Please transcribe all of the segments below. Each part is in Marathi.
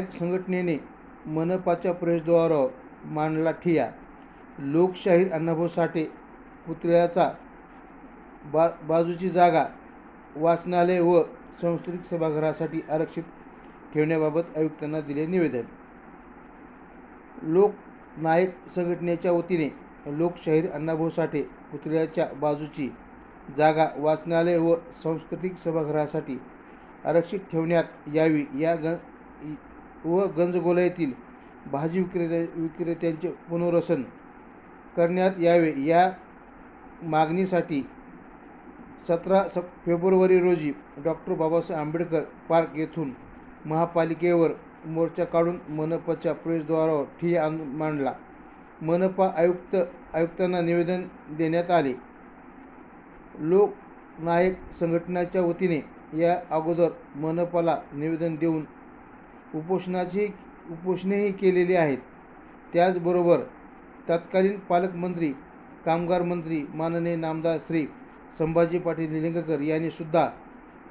संघटनेने मनपाच्या प्रवेशद्वारावर मांडला ठिया. लोकशाहीर अण्णाभाऊ साठे पुतळ्याचा बा बाजूची जागा वाचनालय व सांस्कृतिक सभागृहासाठी आरक्षित ठेवण्याबाबत आयुक्तांना दिले निवेदन. लोकनायक संघटनेच्या वतीने लोकशाहीर अण्णाभाऊ साठे पुतळ्याच्या बाजूची जागा वाचनालय व सांस्कृतिक सभागृहासाठी आरक्षित ठेवण्यात यावी या ग व गंजगोला येथील भाजी विक्रेत्या विक्रेत्यांचे पुनर्वसन करण्यात यावे. या मागणीसाठी सतरा सप फेब्रुवारी रोजी डॉक्टर बाबासाहेब आंबेडकर पार्क येथून महापालिकेवर मोर्चा काढून मनपाच्या प्रवेशद्वारावर ठिय्या आण मांडला. मनपा आयुक्त आयुक्तांना निवेदन देण्यात आले. लोकनायक संघटनेच्या वतीने या अगोदर मनपाला निवेदन देऊन उपोषणाची उपोषणेही केलेली आहेत. त्याचबरोबर तत्कालीन पालकमंत्री कामगार मंत्री माननीय नामदार श्री संभाजी पाटील निलंगेकर यांनी सुद्धा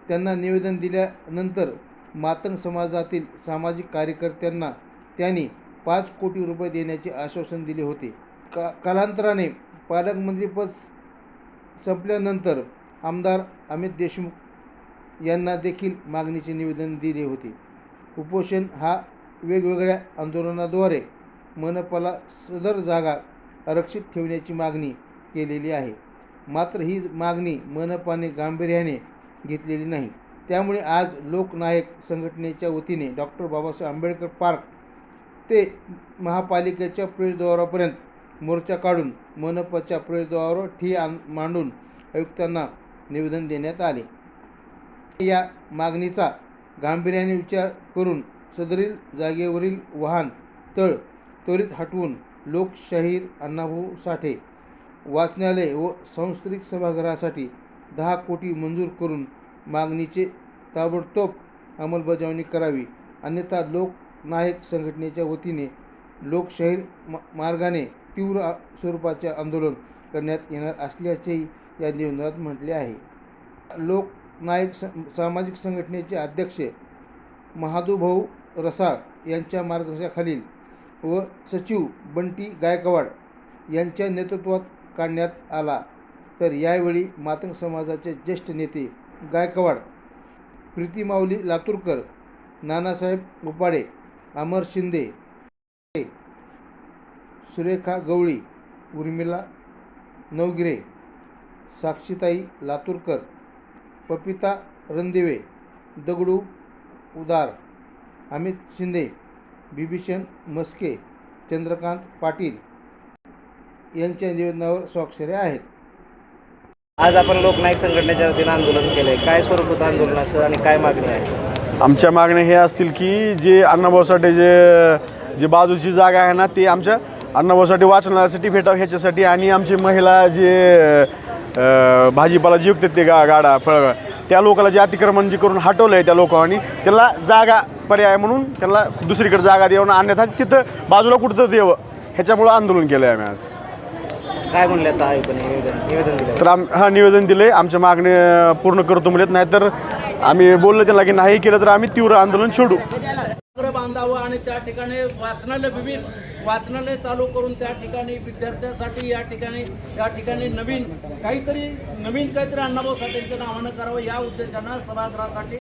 त्यांना निवेदन दिल्यानंतर मातंग समाजातील सामाजिक कार्यकर्त्यांना त्यांनी पाच कोटी रुपये देण्याचे आश्वासन दिले होते. का कालांतराने पालकमंत्रीपद संपल्यानंतर आमदार अमित देशमुख यांना देखील मागणीचे निवेदन दिले होते. उपोषण हा वेगवेगळ्या आंदोलनाद्वारे मनपाला सदर जागा आरक्षित ठेवण्याची मागणी केलेली आहे. मात्र ही मागणी मनपाने गांभीर्याने घेतलेली नाही. त्यामुळे आज लोकनायक संघटनेच्या वतीने डॉक्टर बाबासाहेब आंबेडकर पार्क ते महापालिकेच्या प्रवेशद्वारापर्यंत मोर्चा काढून मनपाच्या प्रवेशद्वारावर ठिय मांडून आयुक्तांना निवेदन देण्यात आले. या मागणीचा गांभीर्याने विचार करून सदरील जागेवरील वाहन तळ त्वरित हटवून लोकशाहीर अण्णाभाऊ साठे वाचनालय व सांस्कृतिक सभागृहासाठी दहा कोटी मंजूर करून मागणीचे ताबडतोब अंमलबजावणी करावी. अन्यथा लोकनायक संघटनेच्या वतीने लोकशाहीर मा मार्गाने तीव्र स्वरूपाचे आंदोलन करण्यात येणार असल्याचेही या निवेदनात म्हटले आहे. लोक नायक स सामाजिक संघटनेचे अध्यक्ष महादूभाऊ रसाळ यांच्या मार्गदर्शनाखालील व सचिव बंटी गायकवाड यांच्या नेतृत्वात काढण्यात आला. तर यावेळी मातंग समाजाचे ज्येष्ठ नेते गायकवाड प्रीती माऊली लातूरकर नानासाहेब उपाडे अमर शिंदे सुरेखा गवळी उर्मिला नवगिरे साक्षीताई लातूरकर पपिता रणदिवे दगडू उदार अमित शिंदे बिभीषण मस्के चंद्रकांत पाटील यांच्या निवेदनावर स्वाक्षऱ्या आहेत. आज आपण लोकनायक संघटनेच्या वतीनं आंदोलन केलंय. काय स्वरूप होतं आंदोलनाचं आणि काय मागणी आहे? आमच्या मागण्या हे असतील की जे अण्णाभाऊ साठे जे जे बाजूची जागा आहे ना ते आमच्या अण्णाभाऊ साठे वाचनासाठी भेटावं ह्याच्यासाठी आणि आमची महिला जे भाजीपाला जे विकतात ते गा गाडा फळ त्या लोकांना जे अतिक्रमण जे करून हटवलं आहे त्या लोकांनी त्याला जागा पर्याय म्हणून त्यांना दुसरीकडे जागा देऊन अन्यथा तिथं बाजूला कुठं द्यावं. ह्याच्यामुळं आंदोलन केलं आहे आम्ही आज. काय म्हणले आता निवेदन? निवेदन दिलं तर आम हा निवेदन दिलं आहे आमच्या मागणी पूर्ण करतो म्हणत नाहीतर आम्ही बोललो त्यांना की नाही केलं तर आम्ही तीव्र आंदोलन छेडू बांधावं आणि त्या ठिकाणी वाचनालय विविध वाचनालय चालू करून त्या ठिकाणी विद्यार्थ्यांसाठी या ठिकाणी या ठिकाणी नवीन काहीतरी नवीन काहीतरी अण्णाभाऊ साठेंच्या नावानं करावं या उद्देशानं सभागृहासाठी